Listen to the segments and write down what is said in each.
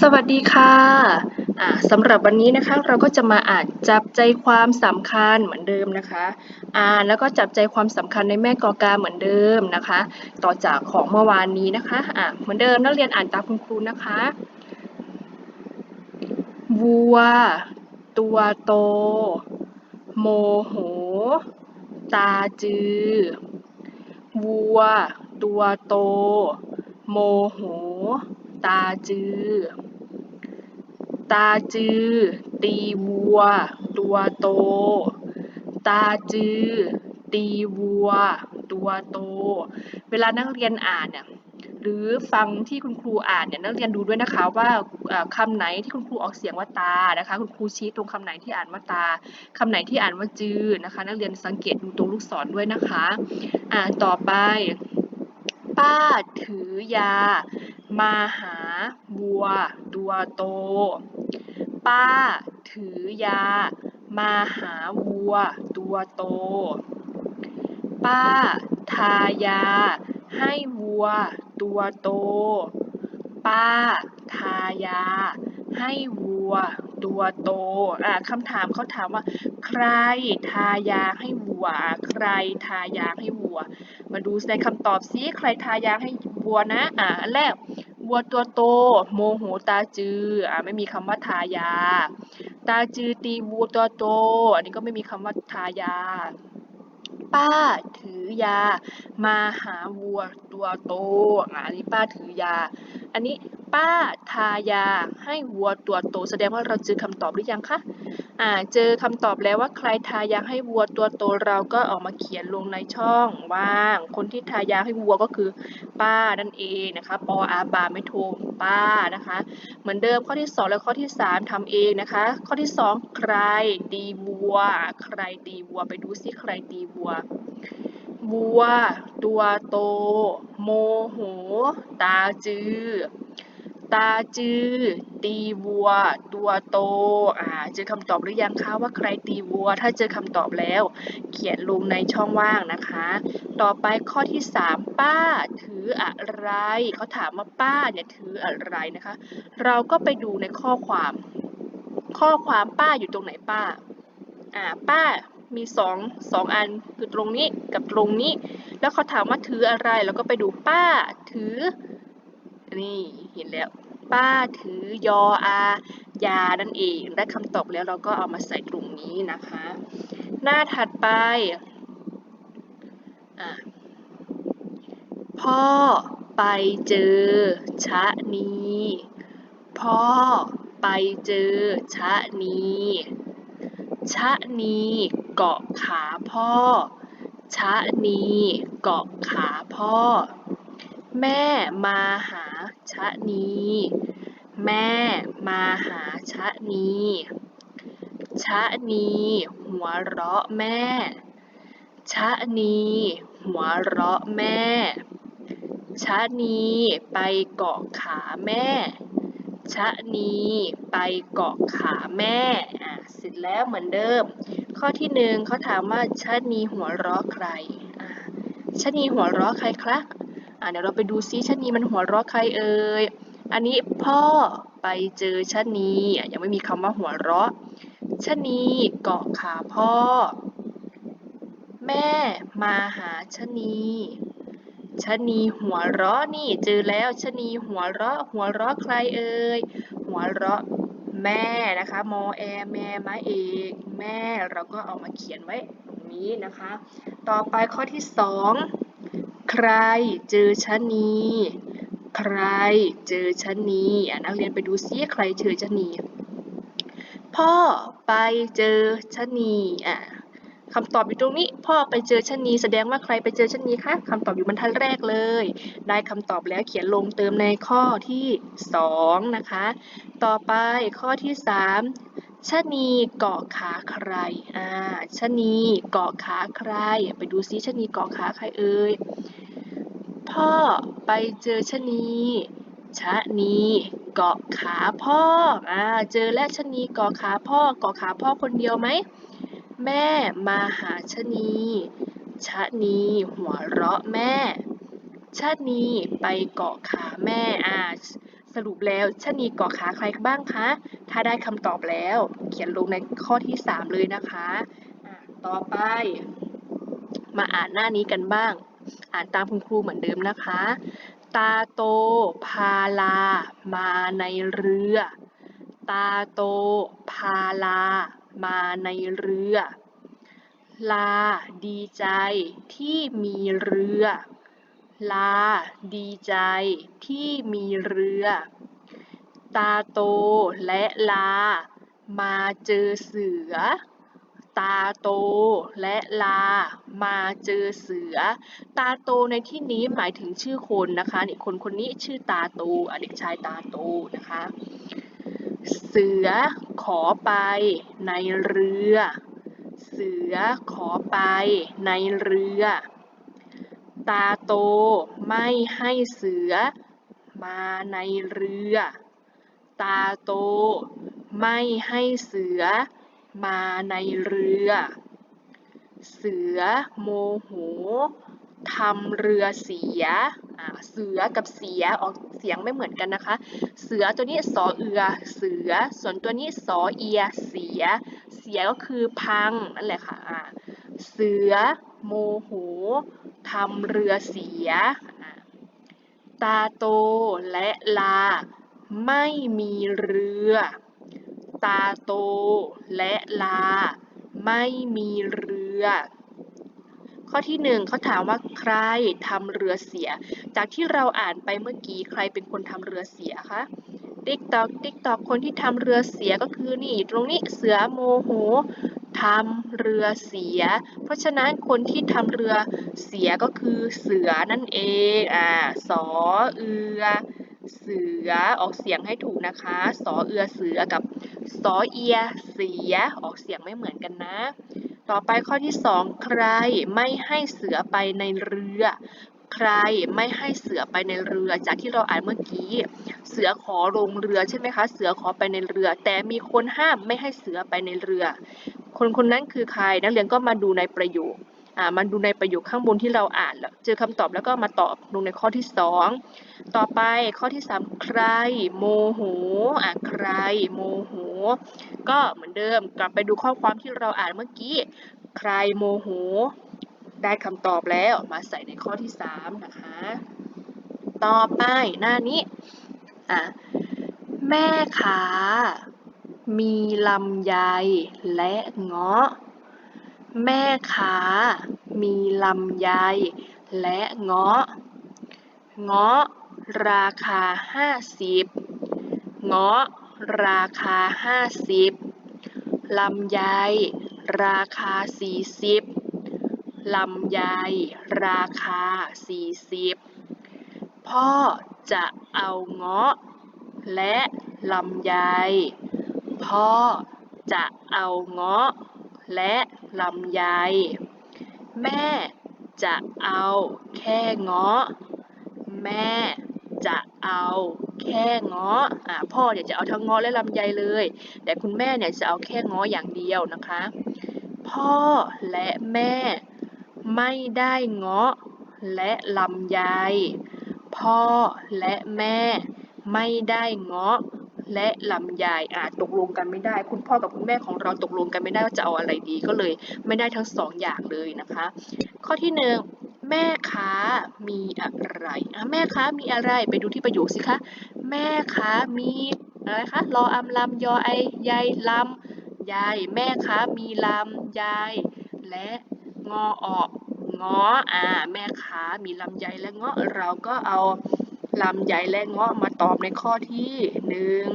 สวัสดีค่ะอ่าสำหรับวันนี้นะคะเราก็จะมาอ่านจับใจความสำคัญเหมือนเดิมนะคะอ่านแล้วก็จับใจความสำคัญในแม่กอกาเหมือนเดิมนะคะ ต่อจากของเมื่อวานนี้นะคะอ่าเหมือนเดิมนักเรียนอ่านตามคุณครูนะคะวัว ตัวโต โมโห ตาจือวัว ตัวโต โมโห ตาจือ ตาจือ ตีวัว ตัวโต ตาจือ ตีวัว ตัวโต เวลานักเรียนอ่านเนี่ยหรือฟังที่คุณครูอ่านเนี่ยนักเรียนดูด้วยนะคะว่าเอ่อคำไหนที่คุณครูออกเสียงว่าตานะคะ คุณครูชี้ตรงคำไหนที่อ่านว่าตาคำไหนที่อ่านว่าจือนะคะ นักเรียนสังเกตดูตรงลูกศรด้วยนะคะอ่านต่อไป ป้าถือยา มาหาวัวตัวโต ป้าถือยา มาหาวัวตัวโต ป้าทายา ให้วัวตัวโต ป้าทายา ให้วัวตัวโต อ่าคำถามเขาถามว่า ใครทายาให้วัว ใครทายาให้วัว มาดูในคำตอบซิใครทายาให้ วัวนะอ่าอันแรกวัวตัวโต โมโหตาจืออ่าไม่มีคำว่าทายา ตาจือตีวัวตัวโต อันนี้ก็ไม่มีคำว่าทายา ป้าถือยา มาหาวัวตัวโตอันนี้ป้าถือยา อันนี้ป้าทายาให้วัวตัวโต แสดงว่าเราเจอคำตอบหรือยังคะอ่าเจอคำตอบแล้วว่าใครทายาให้วัวตัวโตเราก็ออกมาเขียนลงในช่องว่าง คนที่ทายาให้วัวก็คือ ป้านั่นเองนะคะปออาบาไม่โทป้านะคะ เหมือนเดิมข้อที่ 2 และข้อที่ 3ทำเองนะคะ ข้อที่ 2 ใครตีวัว ใครตีวัวไปดูซิใครตีวัว วัวตัวโต โมโห ตาจือ ตาจือ ตีวัว ตัวโต อ่า เจอคำตอบหรือยังคะว่าใครตีวัว ถ้าเจอคำตอบแล้ว เขียนลงในช่องว่างนะคะ ต่อไปข้อที่ 3 ป้าถืออะไร เขาถามว่าป้าเนี่ยถืออะไรนะคะ เราก็ไปดูในข้อความ ข้อความป้าอยู่ตรงไหนป้า อ่า ป้า มีสองสองอันคือตรงนี้กับตรงนี้ แล้วเขาถามว่าถืออะไรเราก็ไปดูป้าถือ นี่เห็นแล้ว ป้าถือยออายานั่นเองได้คำตอบแล้วเราก็เอามาใส่ตรงนี้นะคะ หน้าถัดไปพ่อไปเจอชะนี พ่อไปเจอชะนี ชะนีเกาะขาพ่อ ชะนีเกาะขาพ่อ แม่มาหาชะนี แม่มาหาชะนี ชะนีหัวเราะแม่ ชะนีหัวเราะแม่ชะนีไปเกาะขาแม่ ชะนีไปเกาะขาแม่อะ สร็จแล้วเหมือนเดิม ข้อที่หนึ่งเขาถามว่าชะนีหัวเราะใครชะนีหัวเราะใครคะอะเดี๋ยวเราไปดูซิชะนีมันหัวเราะใครเอ่ยอันนี้พ่อไปเจอชะนียังไม่มีคำว่าหัวเราะชะนีเกาะขาพ่อ แม่มาหาชะนีชะนีหัวเราะนี่เจอแล้วชะนีหัวเราะหัวเราะใครเอ่ยหัวเราะ แม่นะคะมอแอแม่มาเอกแม่เราก็เอามาเขียนไว้ตรงนี้นะคะ ต่อไปข้อที่สองใครเจอชะนี ใครเจอชะนีอะนักเรียนไปดูซิใครเจอชะนี พ่อไปเจอชะนีอะ คำตอบอยู่ตรงนี้ พ่อไปเจอชะนีแสดงว่าใครไปเจอชะนีคะคำตอบอยู่บรรทัดแรกเลย ได้คำตอบแล้วเขียนลงเติมในข้อที่สองนะคะ ต่อไปข้อที่สามชะนีเกาะขาใครอ่าชะนีเกาะขาใคร ไปดูซิชะนีเกาะขาใครเอ่ยพ่อไปเจอชะนีชะนีเกาะขาพ่ออ่าเจอและชะนีเกาะขาพ่อเกาะขาพ่อคนเดียวไหม แม่มาหาชะนี ชะนีหัวเราะแม่ ชะนีไปเกาะขาแม่อ่าสรุปแล้วชะนีเกาะขาใครบ้างคะ ถ้าได้คำตอบแล้ว เขียนลงในข้อที่ 3 เลยนะคะะต่อไป มาอ่านหน้านี้กันบ้าง อ่านตามคุณครูเหมือนเดิมนะคะ ตาโตพาลา มาในเรือ ตาโตพาลา มาในเรือ ลาดีใจที่มีเรือ ลาดีใจที่มีเรือ ตาโตและลา มาเจอเสือ ตาโตและลา มาเจอเสือ ตาโตในที่นี้หมายถึงชื่อคนนะคะนี่คนคนนี้ชื่อตาโตอะเด็กชายตาโตนะคะเสือ ขอไปในเรือ เสือขอไปในเรือ ตาโตไม่ให้เสือมาในเรือ ตาโตไม่ให้เสือมาในเรือ เสือโมโหทำเรือเสีย เสือกับเสียออก เสียงไม่เหมือนกันนะคะ เสือตัวนี้สอเอือ เสือ ส่วนตัวนี้สอเอีย เสีย เสียก็คือพังนั่นแหละค่ะอ่าเสือ โมโหทำเรือเสีย ตาโตและลา ไม่มีเรือ ตาโตและลา ไม่มีเรือ ข้อที่หนึ่งเขาถามว่าใครทำเรือเสีย จากที่เราอ่านไปเมื่อกี้ใครเป็นคนทำเรือเสียคะติ๊กตอกติ๊กตอกคนที่ทำเรือเสียก็คือนี่ตรงนี้เสือโมโหทำเรือเสีย เพราะฉะนั้นคนที่ทำเรือเสียก็คือเสือนั่นเอง อ่า สอเอือ เสือ ออกเสียงให้ถูกนะคะ สอเอือเสือกับสอเอียเสีย ออกเสียงไม่เหมือนกันนะ ต่อไปข้อที่สองใครไม่ให้เสือไปในเรือ ใครไม่ให้เสือไปในเรือ จากที่เราอ่านเมื่อกี้ เสือขอลงเรือใช่ไหมคะ เสือขอไปในเรือ แต่มีคนห้ามไม่ให้เสือไปในเรือ คนคนนั้นคือใคร นักเรียนก็มาดูในประโยคอ่ามันดูในประโยคข้างบนที่เราอ่านแล้วเจอคำตอบแล้วก็มาตอบลงในข้อที่สองต่อไปข้อที่สามใครโมโหอะใครโมโห ก็เหมือนเดิมกลับไปดูข้อความที่เราอ่านเมื่อกี้ ใครโมโห ได้คำตอบแล้วมาใส่ในข้อที่สามนะคะ ต่อไปหน้านี้อะแม่ค้ามีลำไยและเงาะ แม่ค้ามีลำไยและเงาะ เงาะราคาห้าสิบเงาะ ราคาห้าสิบลำไย ราคาสี่สิบลำไย ราคาสี่สิบพ่อจะเอาเงาะ และลำไย พ่อจะเอาเงาะ และลำไย แม่จะเอาแค่เงาะ แม่จะเอา แค่เงาะอ่าพ่อเนี่ยจะเอาทั้งเงาะและลำไยเลย แต่คุณแม่เนี่ยจะเอาแค่เงาะอย่างเดียวนะคะ พ่อและแม่ไม่ได้เงาะและลำไย พ่อและแม่ไม่ได้เงาะและลำไยอ่าตกลงกันไม่ได้ คุณพ่อกับคุณแม่ของเราตกลงกันไม่ได้ว่าจะเอาอะไรดีก็เลย ไม่ได้ทั้งสองอย่างเลยนะคะ ข้อที่หนึ่ง แม่ค้ามีอะไรอะแม่ค้ามีอะไร ไปดูที่ประโยคสิคะ แม่ค้ามีอะไรคะ รออำลำยอไอยายลำยาย แม่ค้ามีลำยาย และงอออกงออ่า แม่ค้ามีลำไยและงาะเราก็เอาลำไยและงาะมาตอบในข้อที่หนึ่ง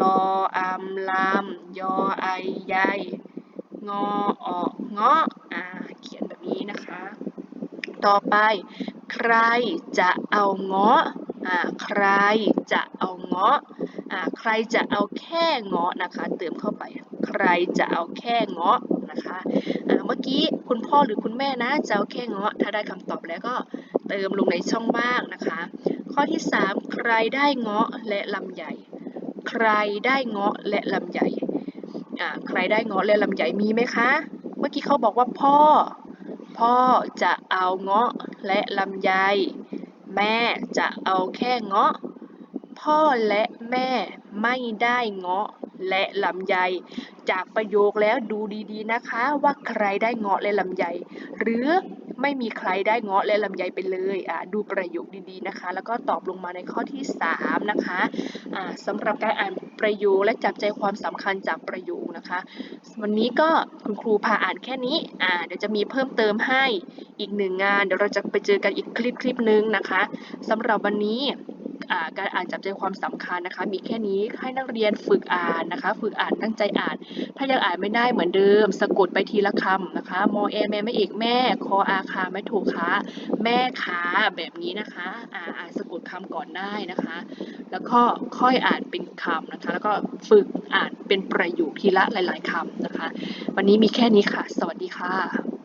รออำลำยอไอยายงอออกงาะอ่า เขียนแบบนี้นะคะ ต่อไป ใครจะเอาเงาะอ่าใครจะเอาเงาะอ่าใครจะเอาแค่เงาะนะคะ เติมเข้าไป ใครจะเอาแค่เงาะนะคะอ่าเมื่อกี้คุณพ่อหรือคุณแม่นะจะเอาแค่เงาะ ถ้าได้คำตอบแล้วก็เติมลงในช่องว่างนะคะ ข้อที่ 3 ใครได้เงาะและลำไยใครได้เงาะและลำไยอ่าใครได้เงาะและลำไยมีไหมคะ เมื่อกี้เขาบอกว่าพ่อ พ่อจะเอาเงาะและลำไย แม่จะเอาแค่เงาะ พ่อและแม่ไม่ได้เงาะและลำไย จากประโยคแล้วดูดีๆนะคะว่าใครได้เงาะและลำไย หรือ ไม่มีใครได้เงาะและลำไยไปเลยอ่าดูประโยคดีๆนะคะ แล้วก็ตอบลงมาในข้อที่ 3 นะคะอ่าสำหรับการอ่านประโยคและจับใจความสำคัญจากประโยคนะคะ วันนี้ก็คุณครูพาอ่านแค่นี้อ่าเดี๋ยวจะมีเพิ่มเติมให้อีกหนึ่งงาน เดี๋ยวเราจะไปเจอกันอีกคลิปคลิปหนึ่งนะคะ สำหรับวันนี้ การอ่านจับใจความสำคัญนะคะ มีแค่นี้ให้นักเรียนฝึกอ่านนะคะ ฝึกอ่านตั้งใจอ่าน ถ้ายังอ่านไม่ได้เหมือนเดิม สะกดไปทีละคำนะคะมอแอแม่ไม่เอกแม่ คออาคาไม่ถูกค้าแม่ค้าแบบนี้นะคะอ่าอ่านสะกดคำก่อนได้นะคะ แล้วก็ค่อยอ่านเป็นคำนะคะ แล้วก็ฝึกอ่านเป็นประโยคทีละหลาย ๆคำนะคะ วันนี้มีแค่นี้ค่ะ สวัสดีค่ะ